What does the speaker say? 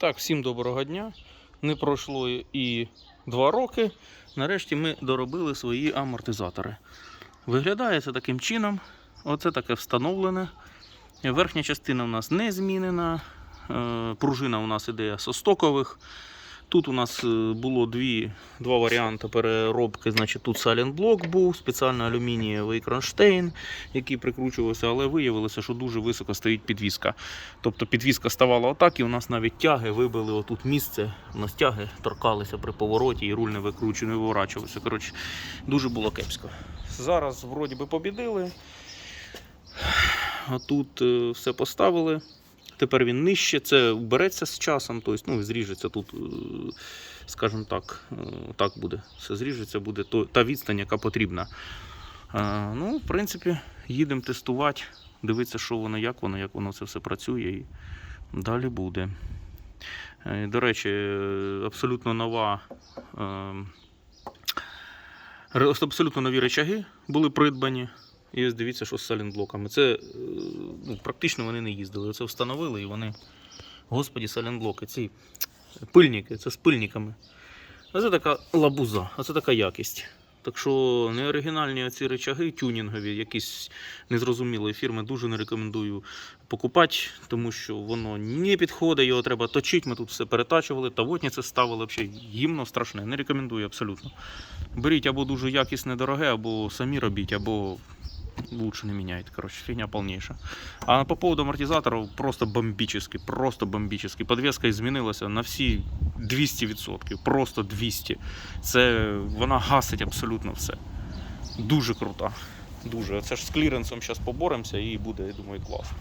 Так, всім доброго дня. Не пройшло і два роки. Нарешті ми доробили свої амортизатори. Виглядає це таким чином. Оце таке встановлене. Верхня частина у нас не змінена. Е, Пружина у нас іде со стокових. Тут у нас е, було дві, два варіанти переробки. Значить, тут саленблок був, спеціально алюмінієвий кронштейн, який прикручувався, але виявилося, що дуже високо стоїть підвіска. Тобто підвіска ставала отак, і у нас навіть тяги вибили отут місце. У нас тяги торкалися при повороті і руль не викручував, не виворачувався. Коротше, дуже було кепсько. Зараз вроді би побідили. А тут е, все поставили. Тепер він нижче, це вбереться з часом, тобто, ну, зріжеться тут, е, скажімо так, е, так буде. Все зріжеться, буде та відстань, яка потрібна. Е, Ну, в принципі, їдемо тестувати, дивитися, що воно, як воно, як воно це все працює, і далі буде. До речі, абсолютно нова. е, Абсолютно нові речаги були придбані. І ось дивіться, що з салінблоками. Це е, ну, практично вони не їздили. Це встановили і вони. Господі, салінблоки, ці пильники, це з пильниками. Оце така лабуза, оце така якість. Так що неоригінальні оці речаги, тюнінгові, якісь незрозумілої фірми, дуже не рекомендую покупати, тому що воно не підходить, його треба точити. Ми тут все перетачували, тавотні це ставили взагалі гімно страшне. Не рекомендую абсолютно. Беріть або дуже якісне дороге, або самі робіть, або лучше не міняйте. Короче, фигня полнейшая. А по поводу амортизаторов просто бомбически, просто бомбически. Подвеска і змінилася на всі 200%, просто 200. Це вона гасить абсолютно все. Дуже крута. Дуже. Це ж з кліренсом зараз поборемося і буде, я думаю, класно.